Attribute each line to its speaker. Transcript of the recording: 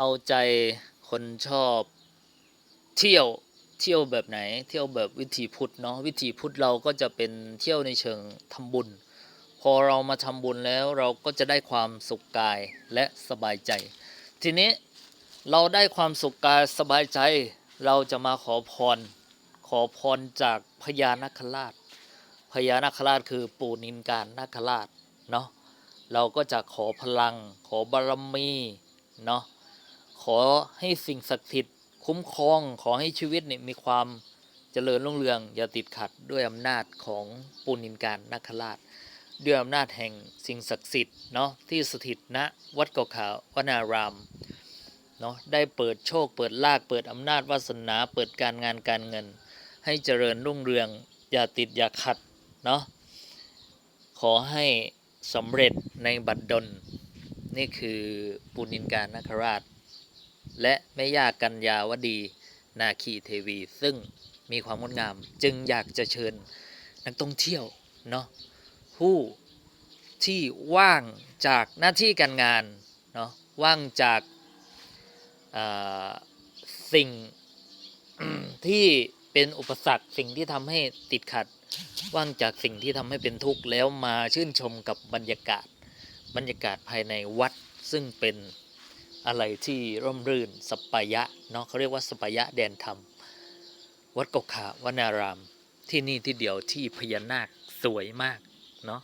Speaker 1: เอาใจคนชอบเที่ยวเที่ยวแบบไหน เที่ยวแบบวิถีพุทธเนาะวิถีพุทธเราก็จะเป็นเที่ยวในเชิงทำบุญ พอเรามาทำบุญแล้วเราก็จะได้ความสุขกายและสบายใจ ทีนี้เราได้ความสุขกายสบายใจ เราจะมาขอพร ขอพรจากพญานาคราชพญานาคราชคือปู่นินการนาคราชเนาะเราก็จะขอพลังขอบารมีเนาะ อให้สิ่งศักดิ์สิทธิ์คุ้มครองขอให้ชีวิตเนี่ยมีความเจริญรุ่งเรือง อย่าติดขัดด้วยอำนาจของปู่นินการนาคราช ด้วยอำนาจแห่งสิ่งศักดิ์สิทธิ์เนาะที่สถิตณวัดเกาะขาววนารามเนาะได้เปิดโชคเปิดลากเปิดอำนาจวาสนาเปิดการงานการเงิน ให้เจริญรุ่งเรือง อย่าติดอย่าขัดเนาะขอให้สำเร็จในบัดดลนี่คือปุณินการนาคราช และแม่ย่ากัญญาวดี นาคีเทวี ซึ่งมีความงดงาม จึงอยากจะเชิญนักท่องเที่ยวเนาะผู้ที่ว่างจากหน้าที่การงานเนาะว่างจากสิ่งที่เป็นอุปสรรคสิ่งที่ทำให้ติดขัด ว่างจากสิ่งที่ทำให้เป็นทุกข์แล้วมาชื่นชมกับบรรยากาศบรรยากาศภายในวัดซึ่งเป็น อะไรที่ร่มรื่นสปายะเนาะเขาเรียกว่าสปปายะแดนธรรม วัดกกขาวนาราม ที่นี่ที่เดียวที่พญานาคสวยมากเนาะ